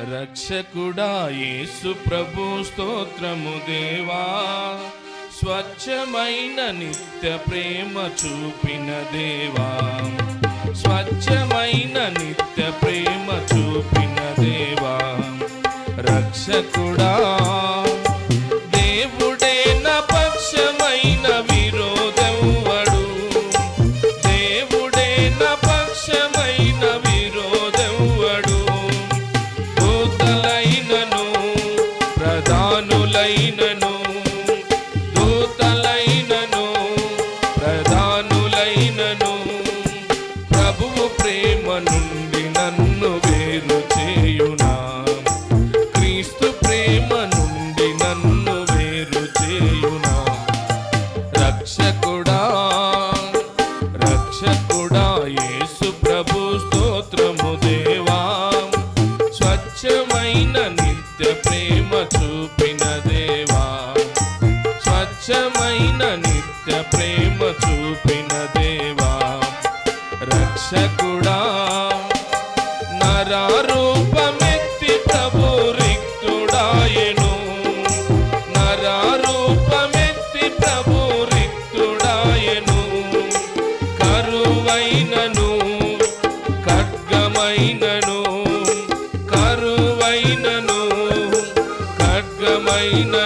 రక్షకుడా యేసు ప్రభు స్తోత్రము దేవా. స్వచ్ఛమైన నిత్య ప్రేమ చూపిన దేవా. స్వచ్ఛమైన నిత్య ప్రేమ చూపిన దేవా. రక్షకుడా ప్రేమ నుండి నన్ను వేరు చేయునా? రక్షకుడా రక్షకుడా యేసు ప్రభు స్తోత్రము దేవా. స్వచ్ఛమైన నిత్య ప్రేమ చూపిన దేవా. స్వచ్ఛమైన నిత్య ప్రేమ చూపిన దేవా. రక్షకుడా నరారూపమెత్తి ainda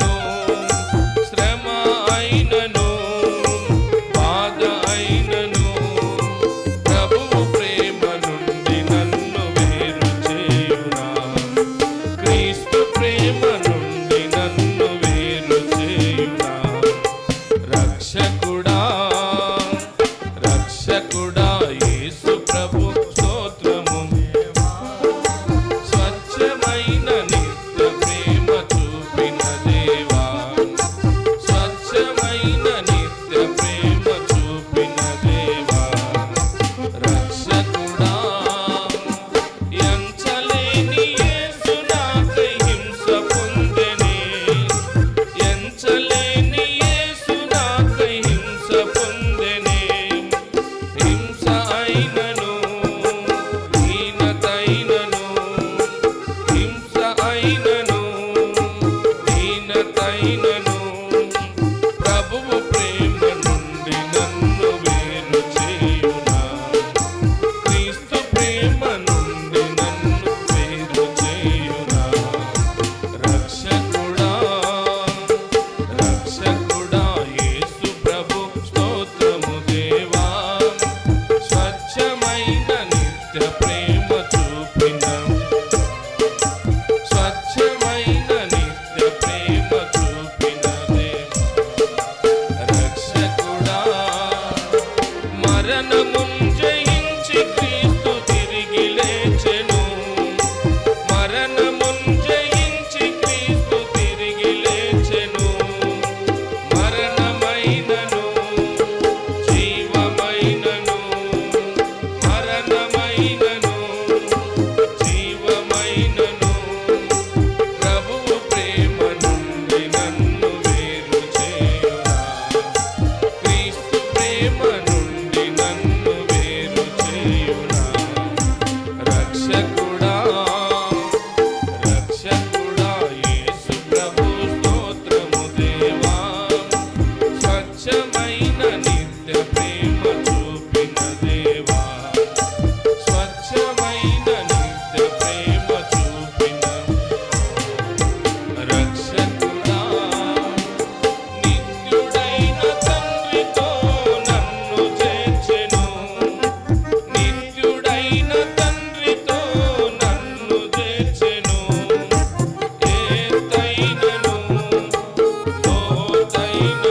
You.